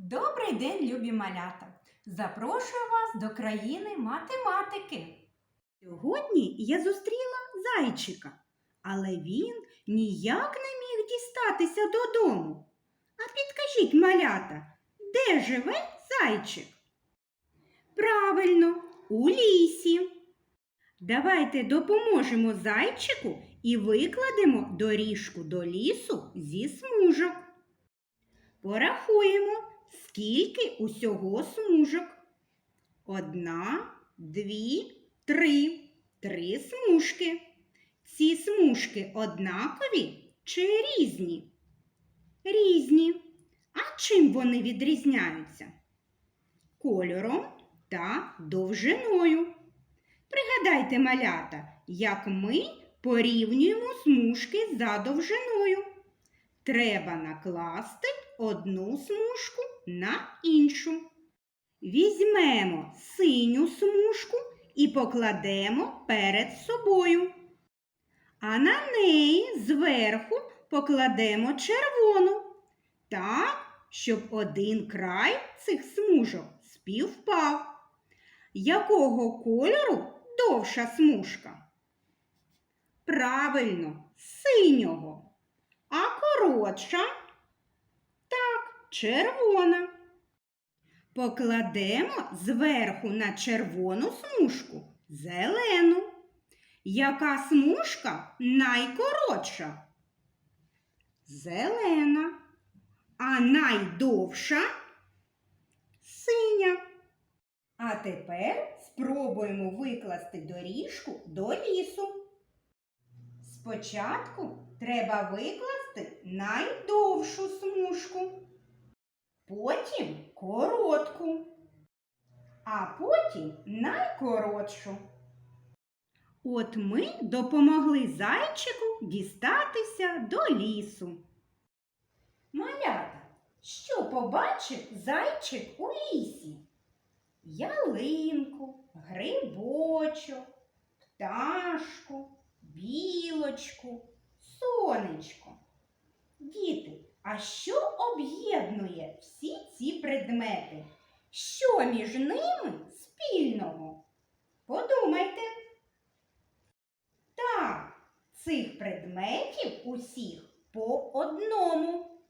Добрий день, любі малята! Запрошую вас до країни математики. Сьогодні я зустріла зайчика, але він ніяк не міг дістатися додому. А підкажіть, малята, де живе зайчик? Правильно, у лісі. Давайте допоможемо зайчику і викладемо доріжку до лісу зі смужок. Порахуємо, скільки усього смужок. Одна, дві, три. Три смужки. Ці смужки однакові чи різні? Різні. А чим вони відрізняються? Кольором та довжиною. Пригадайте, малята, як ми порівнюємо смужки за довжиною. Треба накласти одну смужку на іншу. Візьмемо синю смужку і покладемо перед собою. А на неї зверху покладемо червону, так, щоб один край цих смужок співпав. Якого кольору довша смужка? Правильно, синього. А коротша? Червона. Покладемо зверху на червону смужку зелену. Яка смужка найкоротша? Зелена. А найдовша синя. А тепер спробуємо викласти доріжку до лісу. Спочатку треба викласти найдовшу смужку потім коротку, а потім найкоротшу. От ми допомогли зайчику дістатися до лісу. Малята, що побачив зайчик у лісі? Ялинку, грибочок, пташку, білочку, сонечко. Діти, а що об'єднує всі ці предмети? Що між ними спільного? Подумайте. Так, цих предметів усіх по одному.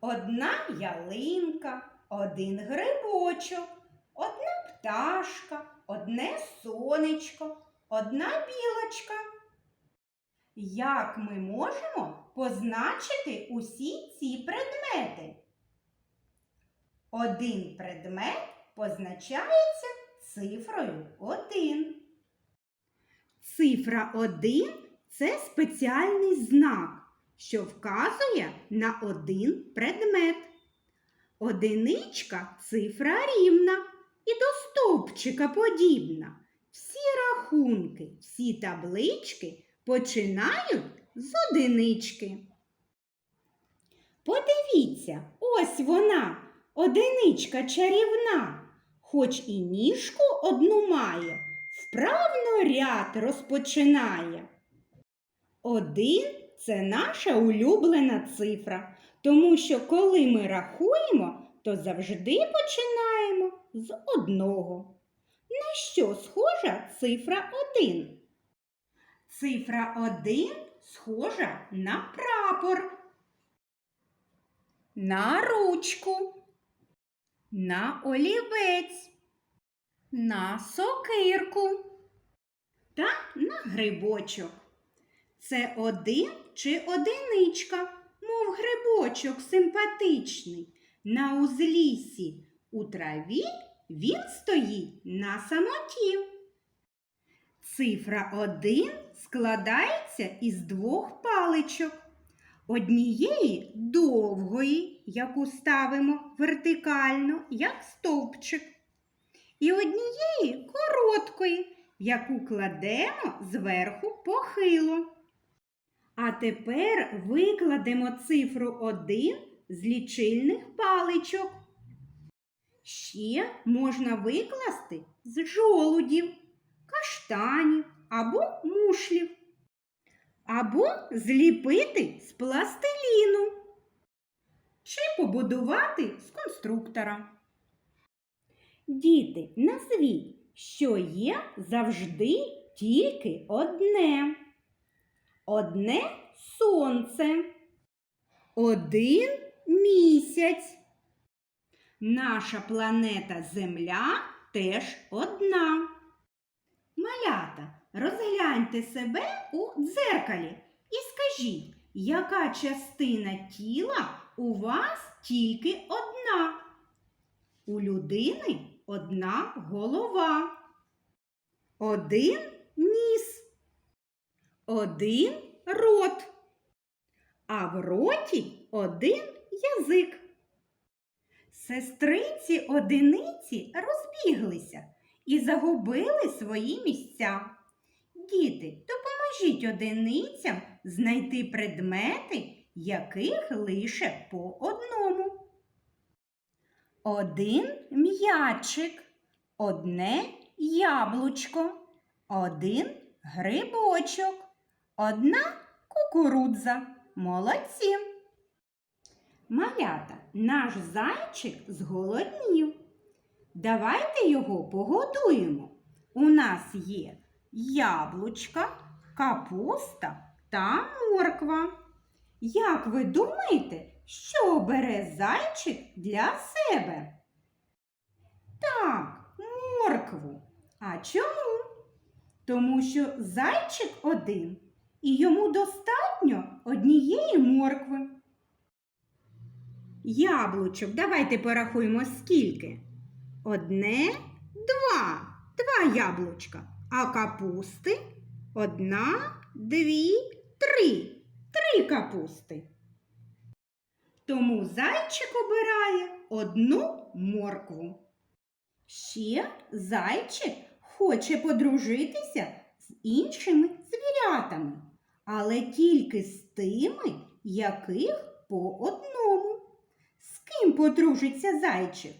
Одна ялинка, один грибочок, одна пташка, одне сонечко, одна білочка. Як ми можемо позначити усі ці предмети? Один предмет позначається цифрою 1. Цифра 1 це спеціальний знак, що вказує на один предмет. Одиничка цифра рівна і до стовпчика подібна. Всі рахунки, всі таблички починають з одинички. Подивіться, ось вона, одиничка чарівна, хоч і ніжку одну має, вправно ряд розпочинає. Один це наша улюблена цифра, тому що коли ми рахуємо, то завжди починаємо з одного. На що схожа цифра 1? Цифра 1 схожа на прапор, на ручку, на олівець, на сокирку та на грибочок. Це один чи одиничка, мов грибочок симпатичний. На узліссі у траві він стоїть на самоті. Цифра 1 складається із двох паличок. Однієї довгої, яку ставимо вертикально, як стовпчик, і однієї короткої, яку кладемо зверху похило. А тепер викладемо цифру 1 з лічильних паличок. Ще можна викласти з жолудів, каштанів або мушлів. або зліпити з пластиліну. Чи побудувати з конструктора. Діти, назвіть, що є завжди тільки одне. Одне сонце. Один місяць. Наша планета Земля теж одна. Малята, розгляньте себе у дзеркалі і скажіть, яка частина тіла у вас тільки одна? У людини одна голова, один ніс, один рот, а в роті один язик. Сестриці одиниці розбіглися і загубили свої місця. Діти, допоможіть одиницям знайти предмети, яких лише по одному. Один м'ячик, одне яблучко, один грибочок, одна кукурудза. Молодці. Малята, наш зайчик зголоднів. Давайте його погодуємо. У нас є яблучка, капуста та морква. Як ви думаєте, що бере зайчик для себе? Так, моркву. А чому? Тому що зайчик один і йому достатньо однієї моркви. Яблучок, давайте порахуємо скільки. Одне, два. Два яблучка. А капусти одна, дві, три. Три капусти. Тому зайчик обирає одну моркву. Ще зайчик хоче подружитися з іншими звірятами, але тільки з тими, яких по одному. З ким подружиться зайчик?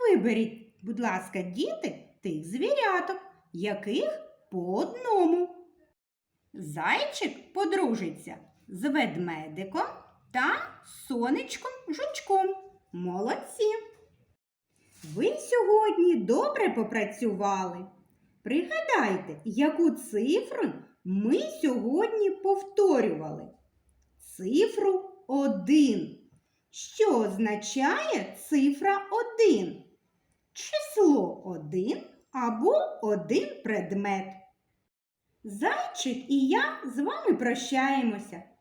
Виберіть, будь ласка, діти, тих звіряток, яких по одному. Зайчик подружиться з ведмедиком та сонечком жучком. Молодці! Ви сьогодні добре попрацювали. Пригадайте, яку цифру ми сьогодні повторювали. Цифру 1. Що означає цифра 1? Число 1 або один предмет. Зайчик і я з вами прощаємося.